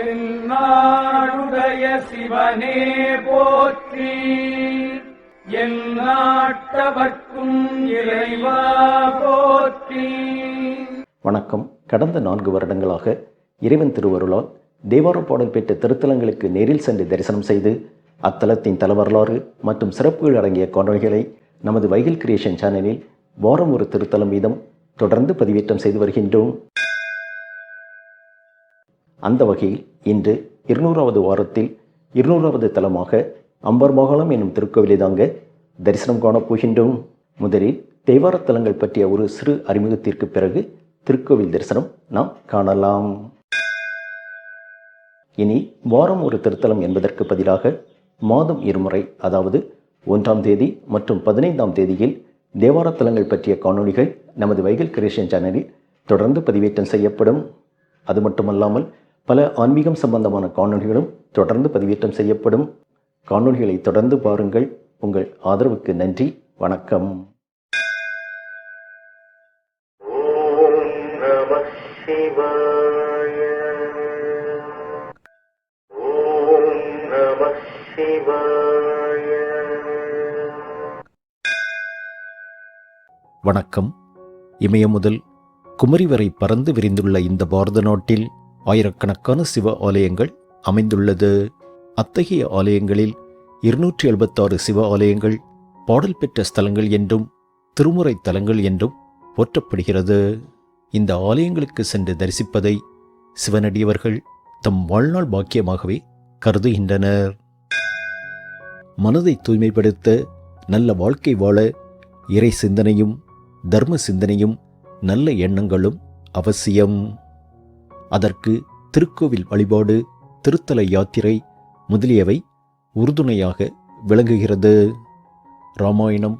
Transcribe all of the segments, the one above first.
தென்னாடுடைய சிவனே போற்றி. என் நாட்டவர்க்கும் இறைவா போற்றி. வணக்கம். கடந்த நான்கு வருடங்களாக இறைவன் திருவருளால் தேவார பாடல் பெற்ற திருத்தலங்களுக்கு நேரில் சென்று தரிசனம் செய்து அத்தலத்தின் தலவரலாறு மற்றும் சிறப்புகள் அடங்கிய காணொலிகளை நமது வைகில் கிரியேஷன் சேனலில் வாரம் ஒரு திருத்தலம் வீதம் தொடர்ந்து பதிவேற்றம் செய்து வருகின்றோம். அந்த வகையில் இன்று இருநூறாவது வாரத்தில் இருநூறாவது தலமாக அம்பர்மோகலம் என்னும் திருக்கோவிலை தாங்க தரிசனம் காணப் போகின்றோம். முதலில் தெய்வாரத்தலங்கள் தலங்கள் பற்றிய ஒரு சிறு அறிமுகத்திற்கு பிறகு திருக்கோவில் தரிசனம் நாம் காணலாம். இனி வாரம் ஒரு திருத்தலம் என்பதற்கு பதிலாக மாதம் இருமுறை அதாவது ஒன்றாம் தேதி மற்றும் பதினைந்தாம் தேதியில் தேவார தலங்கள் பற்றிய காணொளிகள் நமது வைகல் கிரியேஷன் சேனலில் தொடர்ந்து பதிவேற்றம் செய்யப்படும். அது மட்டுமல்லாமல் பல ஆன்மீகம் சம்பந்தமான காணொளிகளும் தொடர்ந்து பதிவேற்றம் செய்யப்படும். காணொளிகளை தொடர்ந்து பாருங்கள். உங்கள் ஆதரவுக்கு நன்றி. வணக்கம். வணக்கம். இமயம் முதல் குமரி வரை பறந்து விரிந்துள்ள இந்த பாரத நாட்டில் ஆயிரக்கணக்கான சிவ ஆலயங்கள் அமைந்துள்ளது. அத்தகைய ஆலயங்களில் இருநூற்றி எழுபத்தாறு சிவ ஆலயங்கள் பாடல் பெற்ற ஸ்தலங்கள் என்றும் திருமுறை தலங்கள் என்றும் போற்றப்படுகிறது. இந்த ஆலயங்களுக்கு சென்று தரிசிப்பதை சிவனடியவர்கள் தம் வாழ்நாள் பாக்கியமாகவே கருதுகின்றனர். மனதை தூய்மைப்படுத்த நல்ல வாழ்க்கை வாழ இறை சிந்தனையும் தர்ம சிந்தனையும் நல்ல எண்ணங்களும் அவசியம். அதற்கு திருக்கோவில் வழிபாடு திருத்தல யாத்திரை முதலியவை உறுதுணையாக விளங்குகிறது. ராமாயணம்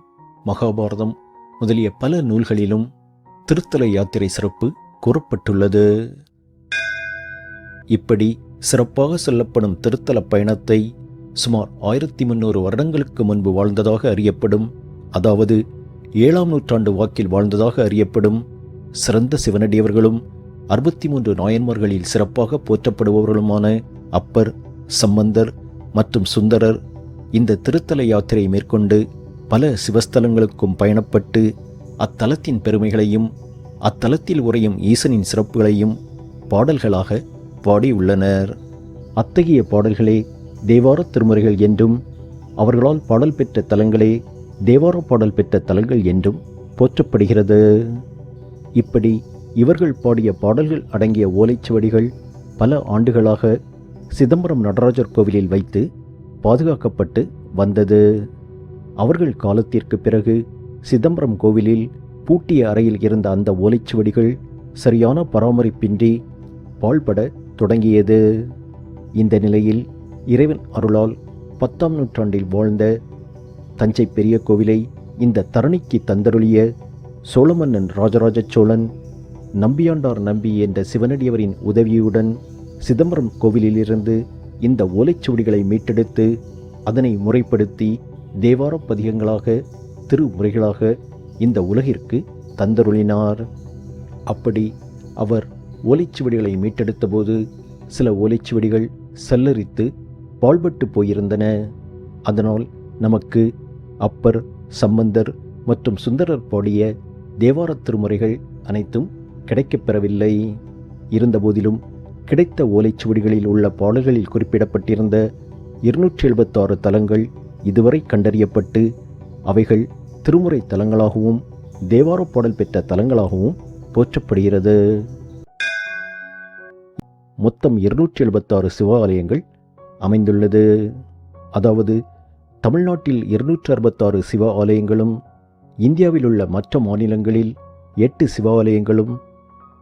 மகாபாரதம் முதலிய பல நூல்களிலும் திருத்தல யாத்திரை சிறப்பு கூறப்பட்டுள்ளது. இப்படி சிறப்பாக சொல்லப்படும் திருத்தல பயணத்தை சுமார் ஆயிரத்தி முன்னூறு வருடங்களுக்கு முன்பு வாழ்ந்ததாக அறியப்படும் அதாவது ஏழாம் நூற்றாண்டு வாக்கில் வாழ்ந்ததாக அறியப்படும் சிறந்த சிவனடியவர்களும் அறுபத்தி மூன்று நாயன்மார்களில் சிறப்பாக போற்றப்படுபவர்களுமான அப்பர் சம்பந்தர் மற்றும் சுந்தரர் இந்த திருத்தல யாத்திரை மேற்கொண்டு பல சிவஸ்தலங்களுக்கும் பயணப்பட்டு அத்தலத்தின் பெருமைகளையும் அத்தலத்தில் உறையும் ஈசனின் சிறப்புகளையும் பாடல்களாக பாடியுள்ளனர். அத்தகைய பாடல்களே தேவார திருமுறைகள் என்றும் அவர்களால் பாடல் பெற்ற தலங்களே தேவார பாடல் பெற்ற தலங்கள் என்றும் போற்றப்படுகிறது. இப்படி இவர்கள் பாடிய பாடல்கள் அடங்கிய ஓலைச்சுவடிகள் பல ஆண்டுகளாக சிதம்பரம் நடராஜர் கோவிலில் வைத்து பாதுகாக்கப்பட்டு வந்தது. அவர்கள் காலத்திற்கு பிறகு சிதம்பரம் கோவிலில் பூட்டிய அறையில் இருந்த அந்த ஓலைச்சுவடிகள் சரியான பராமரிப்பின்றி பாழ்பட தொடங்கியது. இந்த நிலையில் இறைவன் அருளால் பத்தாம் நூற்றாண்டில் வாழ்ந்த தஞ்சை பெரிய கோவிலை இந்த தரணிக்கு தந்தருளிய சோழமன்னன் ராஜராஜ சோழன் நம்பியாண்டார் நம்பி என்ற சிவனடியவரின் உதவியுடன் சிதம்பரம் கோவிலிலிருந்து இந்த ஓலைச்சுவடிகளை மீட்டெடுத்து அதனை முறைப்படுத்தி தேவார பதிகங்களாக திருமுறைகளாக இந்த உலகிற்கு தந்தருளினார். அப்படி அவர் ஓலைச்சுவடிகளை மீட்டெடுத்தபோது சில ஓலைச்சுவடிகள் சல்லரித்து பாழ்பட்டு போயிருந்தன. அதனால் நமக்கு அப்பர் சம்பந்தர் மற்றும் சுந்தரர் பாடிய தேவார திருமுறைகள் அனைத்தும் கிடைக்கப்பெறவில்லை. இருந்தபோதிலும் கிடைத்த ஓலைச்சுவடிகளில் உள்ள பாடல்களில் குறிப்பிடப்பட்டிருந்த இருநூற்றி எழுபத்தாறு தலங்கள் இதுவரை கண்டறியப்பட்டு அவைகள் திருமுறை தலங்களாகவும் தேவார பாடல் பெற்ற தலங்களாகவும் போற்றப்படுகிறது. மொத்தம் இருநூற்றி எழுபத்தாறு சிவாலயங்கள் அமைந்துள்ளது. அதாவது தமிழ்நாட்டில் இருநூற்றி அறுபத்தாறு சிவ ஆலயங்களும் இந்தியாவில் உள்ள மற்ற மாநிலங்களில் எட்டு சிவாலயங்களும்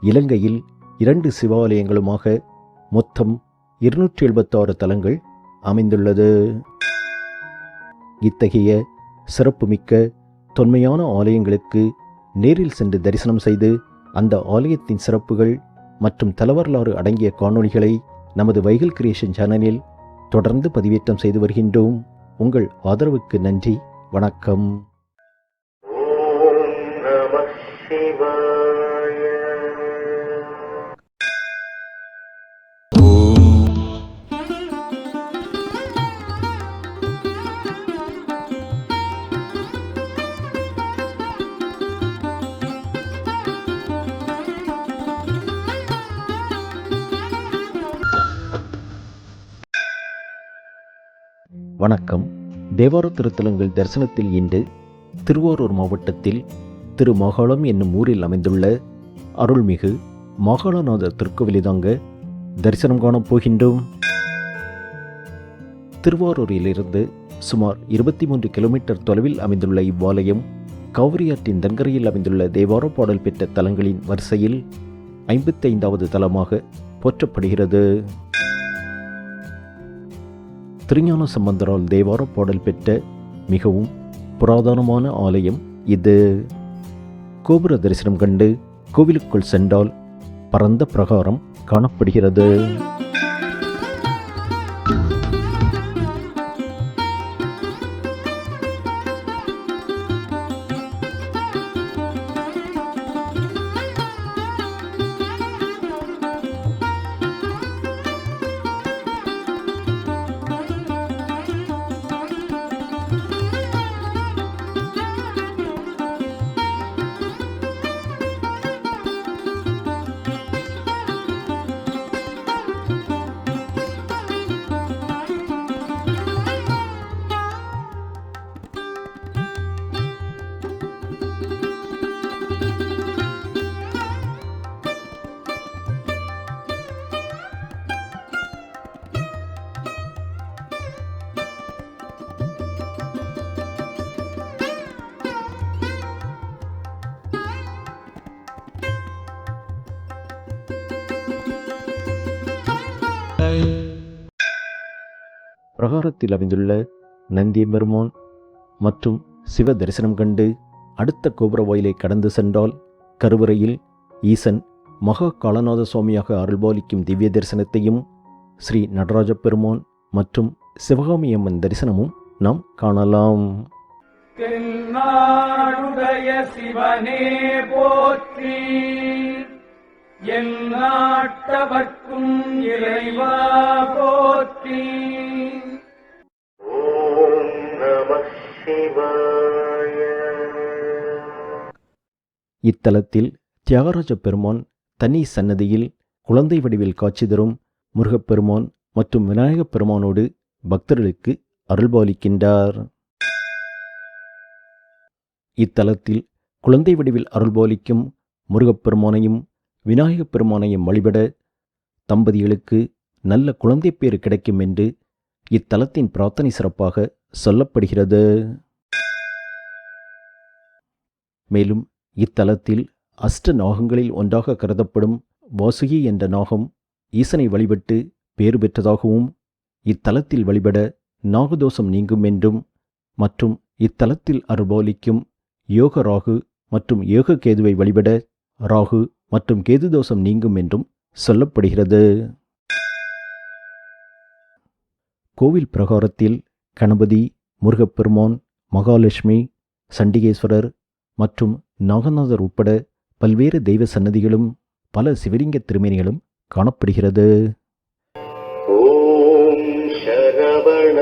இலங்கையில் இரண்டு சிவாலயங்களுமாக மொத்தம் இருநூற்றி எழுபத்தாறு தலங்கள் அமைந்துள்ளது. இத்தகைய சிறப்புமிக்க தொன்மையான ஆலயங்களுக்கு நேரில் சென்று தரிசனம் செய்து அந்த ஆலயத்தின் சிறப்புகள் மற்றும் தலவரலாறு அடங்கிய காணொளிகளை நமது வைகல் கிரியேஷன் சேனலில் தொடர்ந்து பதிவேற்றம் செய்து வருகின்றோம். உங்கள் ஆதரவுக்கு நன்றி வணக்கம். ஓம் நம சிவாய வணக்கம். தேவார திருத்தலங்கள் தரிசனத்தில் இன்று திருவாரூர் மாவட்டத்தில் திருமகளம் என்னும் ஊரில் அமைந்துள்ள அருள்மிகு மகளநாதர் திருக்கோவிலை தாங்க தரிசனம் காணப் போகின்றோம். திருவாரூரிலிருந்து சுமார் இருபத்தி மூன்று கிலோமீட்டர் தொலைவில் அமைந்துள்ள இவ்வாலயம் காவிரியாற்றின் தங்கரையில் அமைந்துள்ள தேவார பாடல் பெற்ற தலங்களின் வரிசையில் ஐம்பத்தைந்தாவது தலமாக போற்றப்படுகிறது. திருஞான சம்பந்தரால் தேவார பாடல் பெற்ற மிகவும் புராதனமான ஆலயம் இது. கோபுர தரிசனம் கண்டு கோவிலுக்குள் சென்றால் பரந்த பிரகாரம் காணப்படுகிறது. பிரகாரத்தில் அமைந்துள்ள நந்தியம்பெருமான் மற்றும் சிவ தரிசனம் கண்டு அடுத்த கோபுர வாயிலை கடந்து சென்றால் கருவறையில் ஈசன் மகா காலநாத சுவாமியாக அருள்பாலிக்கும் திவ்ய தரிசனத்தையும் ஸ்ரீ நடராஜ பெருமான் மற்றும் சிவகாமி அம்மன் தரிசனமும் நாம் காணலாம். சிவனே போற்றி என் நாட்டவர்க்கும் இறைவா போற்றி. இத்தலத்தில் தியாகராஜ பெருமான் தனி சன்னதியில் குழந்தை வடிவில் காட்சி தரும் முருகப்பெருமான் மற்றும் விநாயகப் பெருமானோடு பக்தர்களுக்கு அருள்பாலிக்கின்றார். இத்தலத்தில் குழந்தை வடிவில் அருள்பாலிக்கும் முருகப்பெருமானையும் விநாயகப் பெருமானையும் வழிபட தம்பதிகளுக்கு நல்ல குழந்தை பேறு கிடைக்கும் என்று இத்தலத்தின் பிரார்த்தனை சிறப்பாக சொல்லப்படுகிறது. மேலும் இத்தலத்தில் அஷ்ட நாகங்களில் ஒன்றாக கருதப்படும் வாசுகி என்ற நாகம் ஈசனை வழிபட்டு பேறு பெற்றதாகவும் இத்தலத்தில் வழிபட நாகதோஷம் நீங்கும் என்றும் மற்றும் இத்தலத்தில் அருபாலிக்கும் யோக ராகு மற்றும் யோக கேதுவை வழிபட ராகு மற்றும் கேது தோஷம் நீங்கும் என்றும் சொல்லப்படுகிறது. கோவில் பிரகாரத்தில் கணபதி முருகப்பெருமான் மகாலட்சுமி சண்டிகேஸ்வரர் மற்றும் நாகநாதர் உட்பட பல்வேறு தெய்வ சன்னதிகளும் பல சிவலிங்க திருமேனிகளும் காணப்படுகிறது. ஓம் சரவண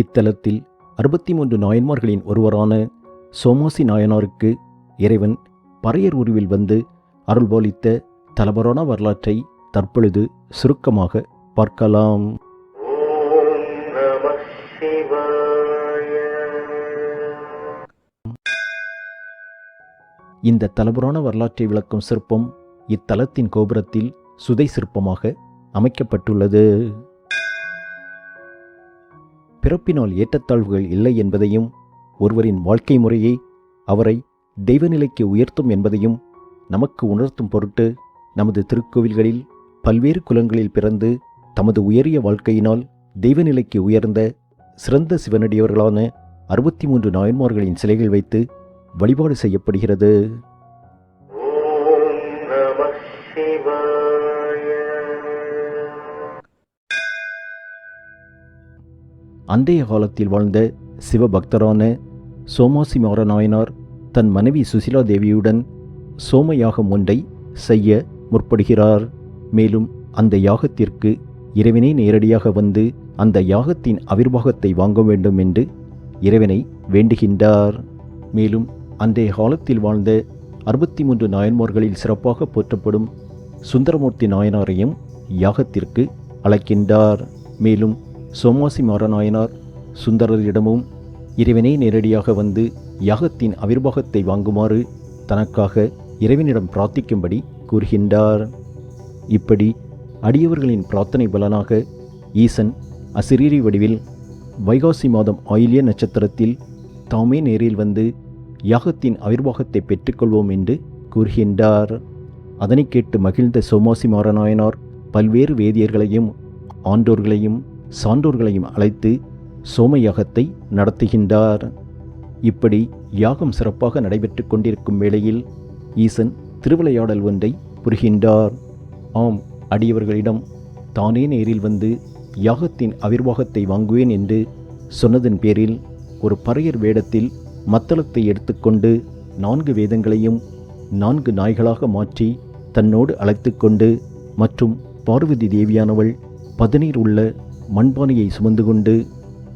இத்தலத்தில் அறுபத்தி மூன்று நாயன்மார்களின் ஒருவரான சோமாசி நாயனாருக்கு இறைவன் பறையர் உருவில் வந்து அருள்பாலித்த தலபரான வரலாற்றை தற்பொழுது சுருக்கமாக பார்க்கலாம். இந்த தலபுரான வரலாற்றை விளக்கும் சிற்பம் இத்தலத்தின் கோபுரத்தில் சுதை சிற்பமாக அமைக்கப்பட்டுள்ளது. பிறப்பினால் ஏற்றத்தாழ்வுகள் இல்லை என்பதையும் ஒருவரின் வாழ்க்கை முறையை அவரை தெய்வநிலைக்கு உயர்த்தும் என்பதையும் நமக்கு உணர்த்தும் பொருட்டு நமது திருக்கோவில்களில் பல்வேறு குலங்களில் பிறந்து தமது உயரிய வாழ்க்கையினால் தெய்வநிலைக்கு உயர்ந்த சிறந்த சிவனடியவர்களான அறுபத்தி மூன்று நாயன்மார்களின் சிலைகள் வைத்து வழிபாடு செய்யப்படுகிறது. ஓம் நம சிவாய அன்றைய காலத்தில் வாழ்ந்த சிவபக்தரான சோமாசிமார நாயனார் தன் மனைவி சுசிலா தேவியுடன் சோம யாகம் ஒன்றை செய்ய முற்படுகிறார். மேலும் அந்த யாகத்திற்கு இறைவனே நேரடியாக வந்து அந்த யாகத்தின் அவிர்வாகத்தை வாங்க வேண்டும் என்று இறைவனை வேண்டுகின்றார். மேலும் அன்றைய காலத்தில் வாழ்ந்த அறுபத்தி மூன்று நாயன்மார்களில் சிறப்பாக போற்றப்படும் சுந்தரமூர்த்தி நாயனாரையும் யாகத்திற்கு அழைக்கின்றார். மேலும் சோமாசி மாறநாயனார் சுந்தரரிடமும் இறைவனே நேரடியாக வந்து யாகத்தின் அவிர்வாகத்தை வாங்குமாறு தனக்காக இறைவனிடம் பிரார்த்திக்கும்படி கூறுகின்றார். இப்படி அடியவர்களின் பிரார்த்தனை பலனாக ஈசன் அசிரீரி வடிவில் வைகாசி மாதம் ஆயிலிய நட்சத்திரத்தில் தாமே நேரில் வந்து யாகத்தின் அவிர்வாகத்தை பெற்றுக்கொள்வோம் என்று கூறுகின்றார். அதனை கேட்டு மகிழ்ந்த சோமாசி மாறநாயனார் பல்வேறு வேதியர்களையும் ஆண்டோர்களையும் சான்றோர்களையும் அழைத்து சோமயாகத்தை நடத்துகின்றார். இப்படி யாகம் சிறப்பாக நடைபெற்று கொண்டிருக்கும் வேளையில் ஈசன் திருவிளையாடல் ஒன்றை புரிகின்றார். ஆம் அடியவர்களிடம் தானே நேரில் வந்து யாகத்தின் அவிர்வாகத்தை வாங்குவேன் என்று சொன்னதன் பேரில் ஒரு பறையர் வேடத்தில் மத்தளத்தை எடுத்துக்கொண்டு நான்கு வேதங்களையும் நான்கு நாய்களாக மாற்றி தன்னோடு அழைத்து கொண்டு மற்றும் பார்வதி தேவியானவள் பதநீர் உள்ள மண்பானையை சுமந்து கொண்டு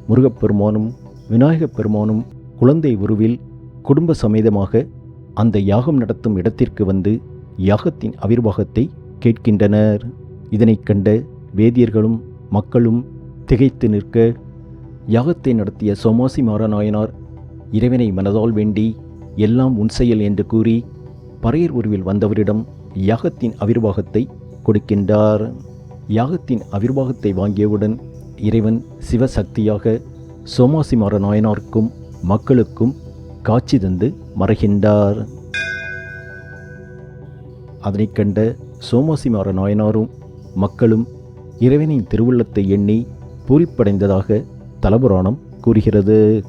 முருகப்பெருமானும் விநாயகப் பெருமானும் குழந்தை உருவில் குடும்ப சமேதமாக அந்த யாகம் நடத்தும் இடத்திற்கு வந்து யாகத்தின் அவிர்வாகத்தை கேட்கின்றனர். இதனைக் கண்ட வேதியர்களும் மக்களும் திகைத்து நிற்க யாகத்தை நடத்திய சோமாசி மாறநாயனார் இறைவனை மனதால் வேண்டி எல்லாம் உன் செயல் என்று கூறி பறையர் உருவில் வந்தவரிடம் யாகத்தின் அவிர்வாகத்தை கொடுக்கின்றார். யாகத்தின் அவிர்வாகத்தை வாங்கியவுடன் இறைவன் சிவசக்தியாக சோமாசி மாறநாயனாருக்கும் மக்களுக்கும் காட்சி தந்து மறைகின்றார். அதனைக் கண்ட சோமாசிமார நாயனாரும் மக்களும் இறைவனின் திருவுள்ளத்தை எண்ணி பூரிப்படைந்ததாக தலபுராணம் கூறுகிறது.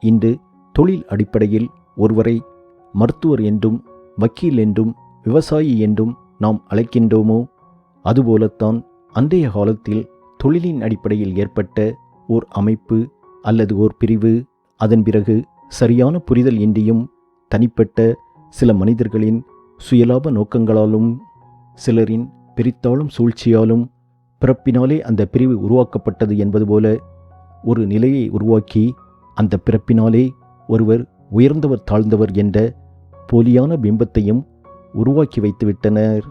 இன்று தொழில் அடிப்படையில் ஒருவரை மருத்துவர் என்றும் வக்கீல் என்றும் விவசாயி என்றும் நாம் அழைக்கின்றோமோ? அதுபோலத்தான் அன்றைய காலத்தில் தொழிலின் அடிப்படையில் ஏற்பட்ட ஓர் அமைப்பு அல்லது ஓர் பிரிவு அதன் பிறகு சரியான புரிதல் இன்றியும் தனிப்பட்ட சில மனிதர்களின் சுயலாப நோக்கங்களாலும் சிலரின் பிரித்தாளும் சூழ்ச்சியாலும் பிறப்பினாலே அந்த பிரிவு உருவாக்கப்பட்டது என்பது போல ஒரு நிலையை உருவாக்கி அந்த பிறப்பினாலே ஒருவர் உயர்ந்தவர் தாழ்ந்தவர் என்ற போலியான பிம்பத்தையும் உருவாக்கி வைத்துவிட்டனர்.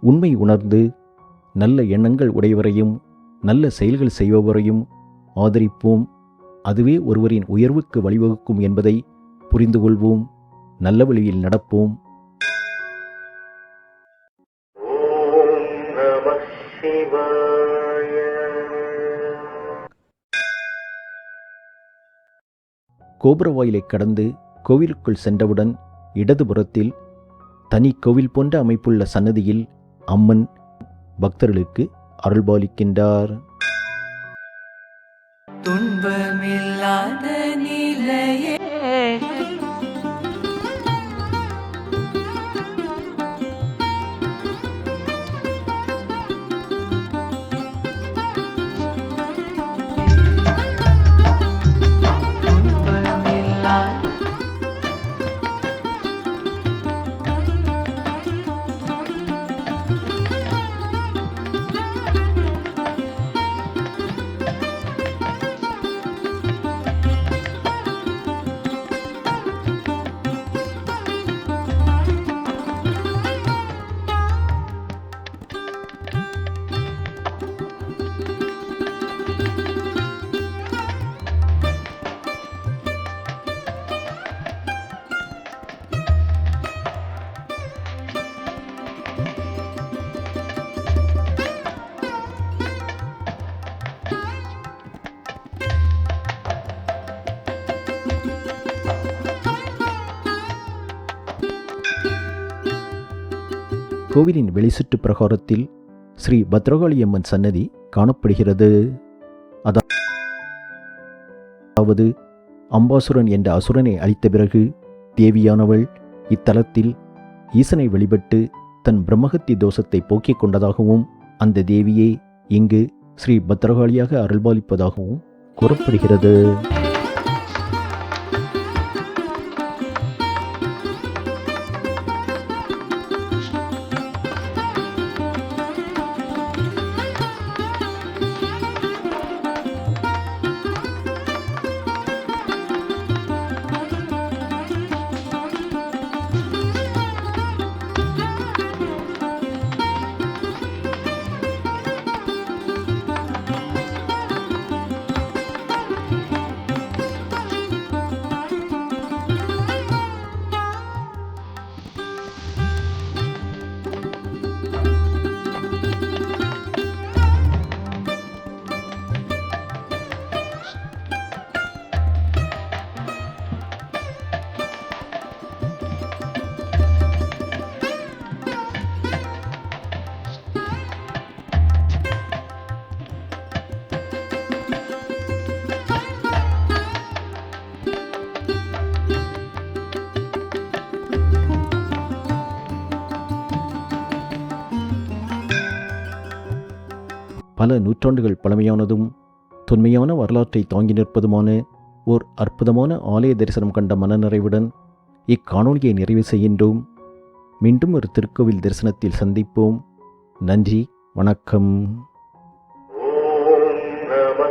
உண்மை உணர்ந்து நல்ல எண்ணங்கள் உடையவரையும் நல்ல செயல்கள் செய்பவரையும் ஆதரிப்போம். அதுவே ஒருவரின் உயர்வுக்கு வழிவகுக்கும் என்பதை புரிந்து கொள்வோம் நல்ல வழியில் நடப்போம். கோபுரவாயிலை கடந்து கோவிலுக்குள் சென்றவுடன் இடதுபுறத்தில் தனி கோவில் போன்ற அமைப்புள்ள சன்னதியில் அம்மன் பக்தர்களுக்கு அருள்பாலிக்கின்றார். இக்கோவிலின் வெளிசுற்று பிரகாரத்தில் ஸ்ரீ பத்ரகாளியம்மன் சன்னதி காணப்படுகிறது. அதாவது அம்பாசுரன் என்ற அசுரனை அழித்த பிறகு தேவியானவள் இத்தலத்தில் ஈசனை வழிபட்டு தன் பிரம்மகத்தி தோஷத்தை போக்கிக் கொண்டதாகவும் அந்த தேவியே இங்கு ஸ்ரீ பத்ரகாளியாக அருள்பாலிப்பதாகவும் கூறப்படுகிறது. பல நூற்றாண்டுகள் பழமையானதும் தொன்மையான வரலாற்றை தாங்கி நிற்பதுமான ஓர் அற்புதமான ஆலய தரிசனம் கண்ட மனநிறைவுடன் இக்காணொலியை நிறைவு செய்கின்றோம். மீண்டும் ஒரு திருக்கோவில் தரிசனத்தில் சந்திப்போம். நன்றி வணக்கம். ஓம் நம